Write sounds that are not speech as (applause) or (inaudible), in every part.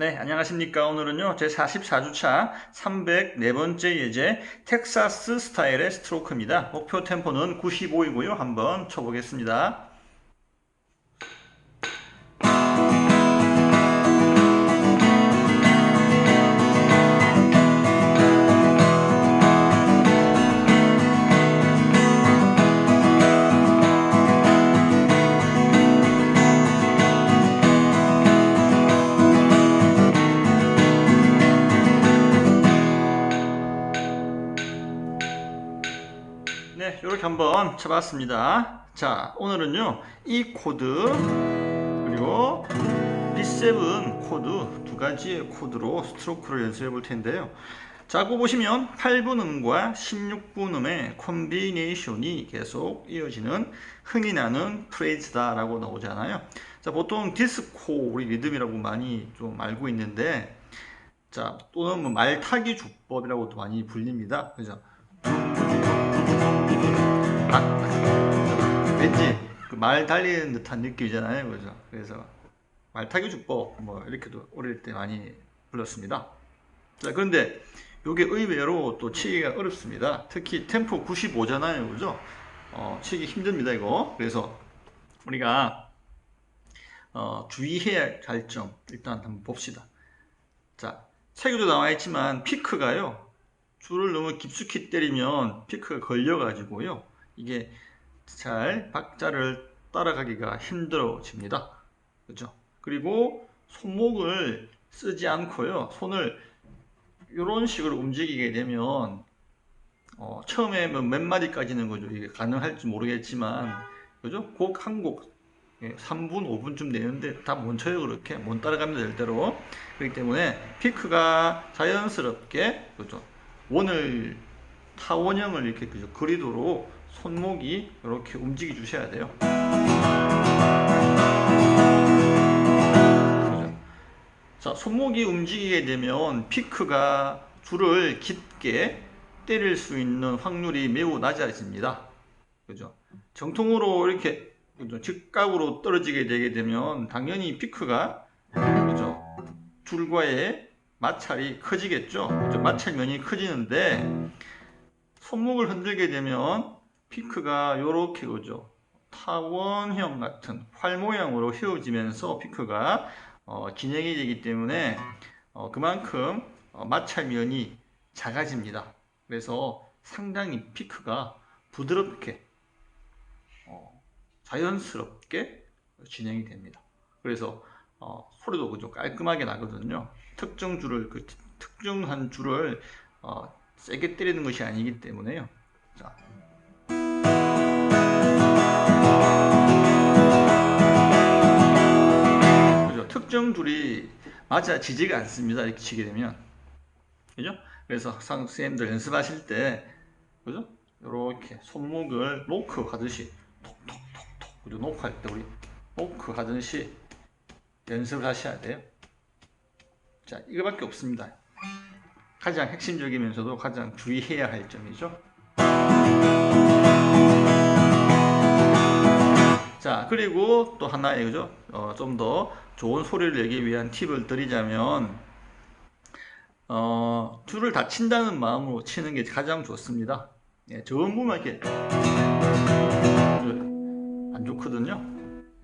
네, 안녕하십니까. 오늘은요, 제 44주차 304번째 예제 텍사스 스타일의 스트로크입니다. 목표 템포는 95이고요. 한번 쳐보겠습니다. 이렇게 한번 쳐봤습니다. 자, 오늘은요, 이 코드, 그리고 B7 코드 두 가지의 코드로 스트로크를 연습해 볼 텐데요. 자, 그 보시면 8분 음과 16분 음의 콤비네이션이 계속 이어지는 흥이 나는 프레이즈다 라고 나오잖아요. 자, 보통 디스코 우리 리듬이라고 많이 좀 알고 있는데, 자, 또는 뭐 말타기 주법이라고도 많이 불립니다. 그죠? 아, 왠지 그 말 달리는 듯한 느낌이잖아요. 그죠? 그래서 말 타기 주법 뭐 이렇게도 어릴 때 많이 불렀습니다. 자, 그런데 이게 의외로 또 치기가 어렵습니다. 특히 템포 95잖아요. 그죠? 어, 치기 힘듭니다, 이거. 그래서 우리가 어, 주의해야 할 점 일단 한번 봅시다. 자, 책에도 나와 있지만 피크가요. 줄을 너무 깊숙이 때리면 피크가 걸려가지고요. 이게 잘 박자를 따라가기가 힘들어집니다. 그죠? 그리고 손목을 쓰지 않고요. 손을 이런 식으로 움직이게 되면 어, 처음에 뭐몇 마디까지는 거죠. 이게 가능할지 모르겠지만 그죠? 곡 한곡 3분, 5분쯤 되는데 다 못 쳐요 그렇게 못 따라가면 될 대로 그렇기 때문에 피크가 자연스럽게 그죠? 원을 타원형을 이렇게 그죠? 그리도록 손목이 이렇게 움직여 주셔야 돼요. 그죠? 자, 손목이 움직이게 되면 피크가 줄을 깊게 때릴 수 있는 확률이 매우 낮아집니다. 그죠? 정통으로 이렇게 그죠? 직각으로 떨어지게 되게 되면 당연히 피크가 그죠? 줄과의 마찰이 커지겠죠. 그죠? 마찰면이 커지는데 손목을 흔들게 되면 피크가 이렇게 그죠? 타원형 같은 활 모양으로 휘어지면서 피크가 어, 진행이 되기 때문에 어, 그만큼 어, 마찰면이 작아집니다. 그래서 상당히 피크가 부드럽게 어, 자연스럽게 진행이 됩니다. 그래서 어, 소리도 그죠 깔끔하게 나거든요. 특정 줄을 그 특정한 줄을 어, 세게 때리는 것이 아니기 때문에요. 자. 그죠? 특정 줄이 맞아 지지가 않습니다. 이렇게 치게 되면. 그죠? 그래서 선생님들 연습하실 때, 그죠? 이렇게 손목을 노크 하듯이 톡톡톡톡, 그죠? 노크 할 때 우리 노크 하듯이 연습을 하셔야 돼요. 자, 이거밖에 없습니다. 가장 핵심적이면서도 가장 주의해야 할 점이죠. 자, 그리고 또 하나의 그죠? 어, 좀 더 좋은 소리를 내기 위한 팁을 드리자면 어, 줄을 다 친다는 마음으로 치는 게 가장 좋습니다. 예, 저음부만 이렇게 안 좋거든요.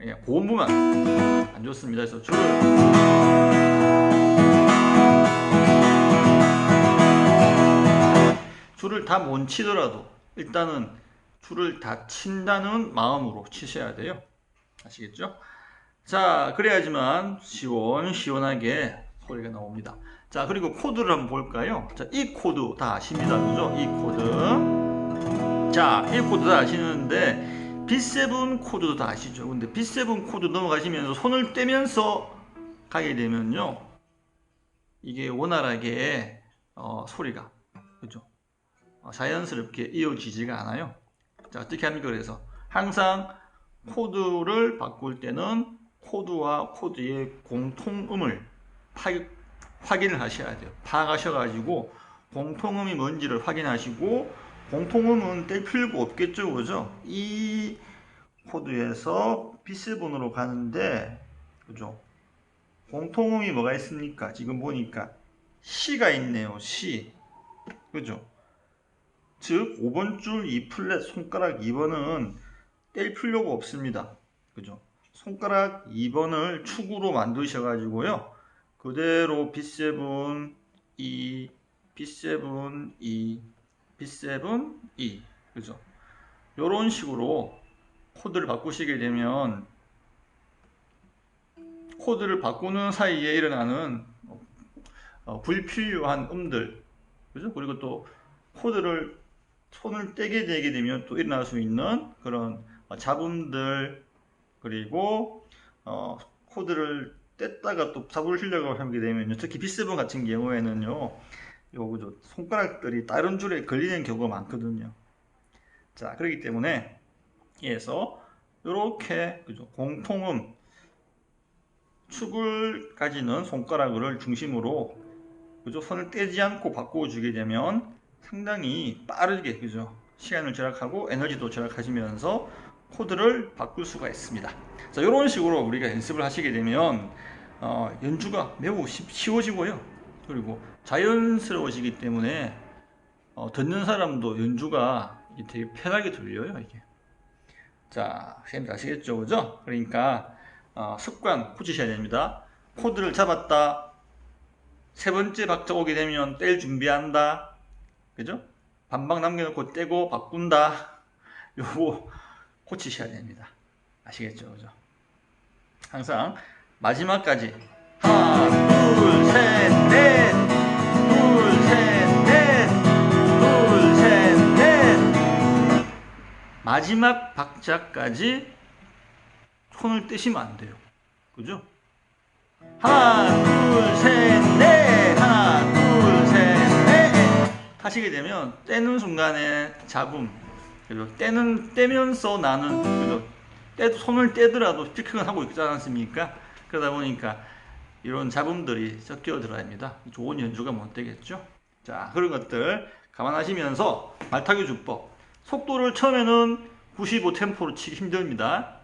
예, 고음부만 안 좋습니다. 그래서 줄을 줄을 다 못 치더라도 일단은 줄을 다 친다는 마음으로 치셔야 돼요. 아시겠죠? 자, 그래야지만 시원시원하게 소리가 나옵니다. 자, 그리고 코드를 한번 볼까요? 자, 이 코드 다 아십니다. 그죠? 이 코드. 자, 이 코드 다 아시는데 B7 코드도 다 아시죠? 근데 B7 코드 넘어가시면서 손을 떼면서 가게 되면요. 이게 원활하게 어, 소리가 그죠? 어, 자연스럽게 이어지지가 않아요. 자, 어떻게 합니까? 그래서 항상 코드를 바꿀 때는 코드와 코드의 공통음을 파, 확인을 하셔야 돼요. 파악하셔가지고 공통음이 뭔지를 확인하시고 공통음은 뗄 필요가 없겠죠, 그죠? 이 코드에서 B7으로 가는데, 그죠? 공통음이 뭐가 있습니까? 지금 보니까 시가 있네요. 시. 그죠? 즉 5번 줄 2플랫 손가락 2번은 뗄 필요가 없습니다. 그죠? 손가락 2번을 축으로 만드셔 가지고요. 그대로 B7 E B7 E B7 E 그죠? 요런 식으로 코드를 바꾸시게 되면 코드를 바꾸는 사이에 일어나는 어, 불필요한 음들 그죠? 그리고 또 코드를 손을 떼게 되게 되면 또 일어날 수 있는 그런 어, 잡음들 그리고 어, 코드를 뗐다가 또 잡으시려고 하게 되면요. 특히 B7 같은 경우에는요. 요 그죠 손가락들이 다른 줄에 걸리는 경우가 많거든요. 자 그렇기 때문에 에서 이렇게 그죠 공통음 축을 가지는 손가락을 중심으로 그죠 손을 떼지 않고 바꾸어 주게 되면 상당히 빠르게 그죠 시간을 절약하고 에너지도 절약하시면서 코드를 바꿀 수가 있습니다. 자 이런 식으로 우리가 연습을 하시게 되면 어, 연주가 매우 쉽- 쉬워지고요. 그리고 자연스러워지기 때문에 어, 듣는 사람도 연주가 되게 편하게 들려요 이게. 자 선생님 아시겠죠, 그죠? 그러니까 어, 습관 굳이셔야 됩니다. 코드를 잡았다. 세 번째 박자 오게 되면 뗄 준비한다. 그죠? 반박 남겨놓고 떼고 바꾼다. 요거 고치셔야 됩니다. 아시겠죠? 그죠? 항상 마지막까지 하나, 둘, 셋, 넷, 둘, 셋, 넷, 둘, 셋, 넷. 마지막 박자까지 손을 떼시면 안 돼요. 그죠? 하나, 둘, 셋, 넷. 하시게 되면 떼는 순간에 잡음, 그리고 떼는 떼면서 나는 그죠? 떼 손을 떼더라도 피크는 하고 있지 않습니까? 그러다 보니까 이런 잡음들이 섞여 들어갑니다. 좋은 연주가 못 되겠죠? 자, 그런 것들 감안하시면서 말타기 주법. 속도를 처음에는 95 템포로 치기 힘듭니다.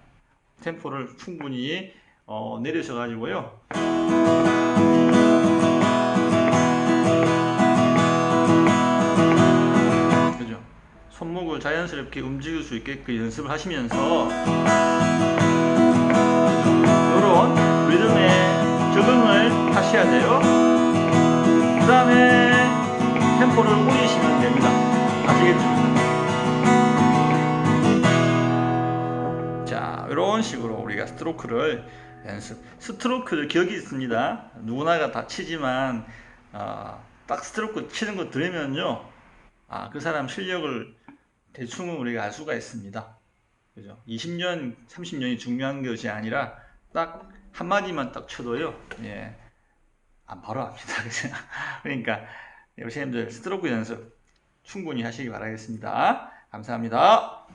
템포를 충분히 어, 내리셔 가지고요. 자연스럽게 움직일 수 있게끔 연습을 하시면서 이런 리듬에 적응을 하셔야 돼요. 그 다음에 템포를 올리시면 됩니다. 아시겠죠? 자, 이런 식으로 우리가 스트로크를 연습. 스트로크를 기억이 있습니다. 누구나가 다 치지만 어, 딱 스트로크 치는 거 들으면요, 아, 그 사람 실력을 대충은 우리가 알 수가 있습니다. 그죠? 20년, 30년이 중요한 것이 아니라 딱 한마디만 딱 쳐도요, 예, 안 바로 압니다. (laughs) 그죠? 그러니까, 선생님들 스트로크 연습 충분히 하시기 바라겠습니다. 감사합니다.